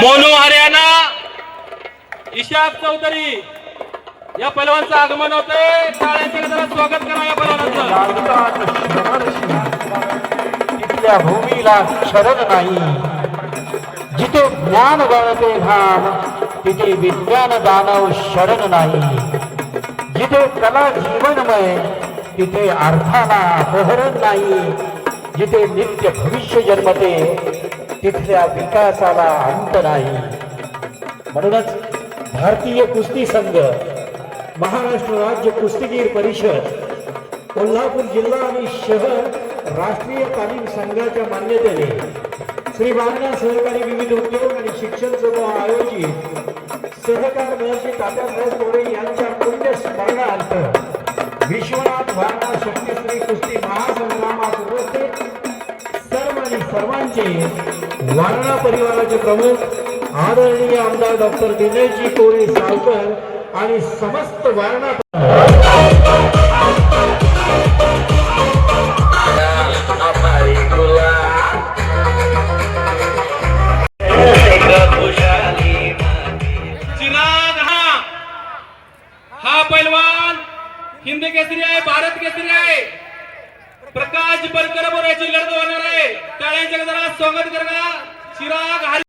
मोनू हरियाणा इशाब चौधरी या पैलवानचं आगमन होतंय. जरा स्वागत करा या पैलवानाचं. तिथल्या भूमीला शरण नाही. जिथे ज्ञान गळते घाम तिथे विज्ञान दानव शरण नाही. जिथे कला जीवनमय तिथे अर्थाला अपहरण नाही. जिथे नित्य भविष्य जन्मते तिथल्या विकासाला अंत नाही. म्हणूनच भारतीय कुस्ती संघ महाराष्ट्र राज्य कुस्तीगीर परिषद कोल्हापूर जिल्हा आणि शहर राष्ट्रीय तालीम संघाच्या मान्यतेने श्री बांगणा सहकारी विविध उद्योग आणि शिक्षण सभा आयोजित सहकार महर्षी तात्यासाहेब कोरे यांच्या पुण्यस्मरणार्थ विश्वनाथ वारणा शक्तीश्री कुस्ती सर्वांचे वारणा परिवाराचे प्रमुख आदरणीय आमदार डॉक्टर विनयजी कोळी सावकर आणि समस्त वारणा हा. हा पैलवान हिंद केसरी आहे भारत केसरी आहे. प्रकाश बरकर याची लढत होणार आहे. सगळ्यांच्या जरा स्वागत करा चिराग